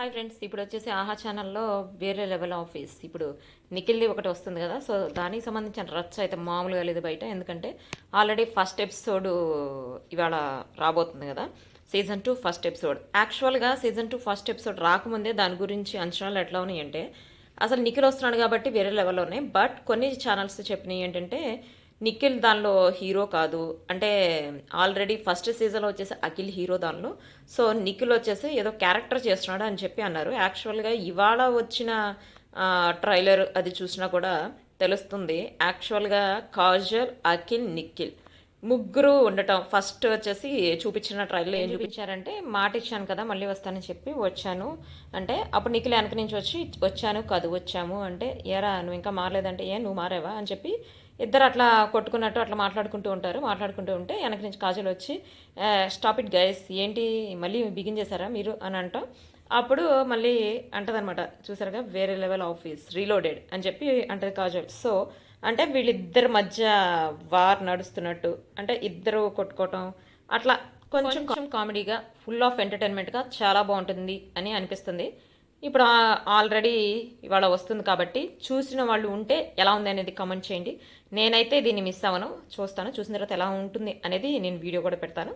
Hi friends ఇప్పుడు వచ్చేసి ఆహా ఛానల్లో వేరే లెవెల్ ఆఫీస్. ఇప్పుడు నిఖిల్ది ఒకటి వస్తుంది కదా సో దానికి సంబంధించిన రచ్చ అయితే మామూలుగా లేదు బయట ఎందుకంటే ఆల్రెడీ ఫస్ట్ ఎపిసోడ్ ఇవాళ రాబోతుంది కదా సీజన్ టూ ఫస్ట్ ఎపిసోడ్. యాక్చువల్గా సీజన్ టూ ఫస్ట్ ఎపిసోడ్ రాకముందే దాని గురించి అంచనాలు ఎట్లా ఉన్నాయంటే అసలు నిఖిల్ వస్తున్నాడు కాబట్టి వేరే లెవెల్లో ఉన్నాయి బట్ కొన్ని ఛానల్స్ చెప్పినాయి ఏంటంటే నిఖిల్ దానిలో హీరో కాదు. అంటే ఆల్రెడీ ఫస్ట్ సీజన్లో వచ్చేసి అఖిల్ హీరో దానిలో. సో నిఖిల్ వచ్చేసి ఏదో క్యారెక్టర్ చేస్తున్నాడు అని చెప్పి అన్నారు. యాక్చువల్గా ఇవాళ వచ్చిన ట్రైలర్ అది చూసినా కూడా తెలుస్తుంది. యాక్చువల్గా కాజల్ అఖిల్ నిఖిల్. ముగ్గురు ఉండటం. ఫస్ట్ వచ్చేసి చూపించిన ట్రైల్లో ఏం చూపించారంటే మాట ఇచ్చాను కదా మళ్ళీ వస్తానని చెప్పి వచ్చాను. అంటే అప్పుడు నిఖిల్ వెనక నుంచి వచ్చి వచ్చాను కాదు వచ్చాము అంటే ఏరా నువ్వు ఇంకా మారలేదంటే ఏ నువ్వు మారావా? అని చెప్పి ఇద్దరు అట్లా కొట్టుకున్నట్టు అట్లా మాట్లాడుకుంటూ ఉంటారు. మాట్లాడుకుంటూ ఉంటే వెనక నుంచి కాజల్ వచ్చి స్టాప్ ఇట్ గైస్ ఏంటి? మళ్ళీ బిగిన్ చేశారా మీరు? అని అంటాం. అప్పుడు మళ్ళీ అంటదనమాట చూసారుగా వేరే లెవెల్ ఆఫీస్ రీలోడెడ్ అని చెప్పి అంటది కాజల్. సో అంటే వీళ్ళిద్దరి మధ్య వార్ నడుస్తున్నట్టు అంటే ఇద్దరు కొట్టుకోవటం అట్లా కొంచెం కొంచెం కామెడీగా ఫుల్ ఆఫ్ ఎంటర్టైన్మెంట్గా చాలా బాగుంటుంది అని అనిపిస్తుంది. ఇప్పుడు ఆల్రెడీ ఇవాళ వస్తుంది కాబట్టి చూసిన వాళ్ళు ఉంటే ఎలా ఉంది అనేది కమెంట్ చేయండి. నేనైతే దీన్ని మిస్ అవ్వను చూస్తాను చూసిన తర్వాత ఎలా ఉంటుంది అనేది నేను వీడియో కూడా పెడతాను.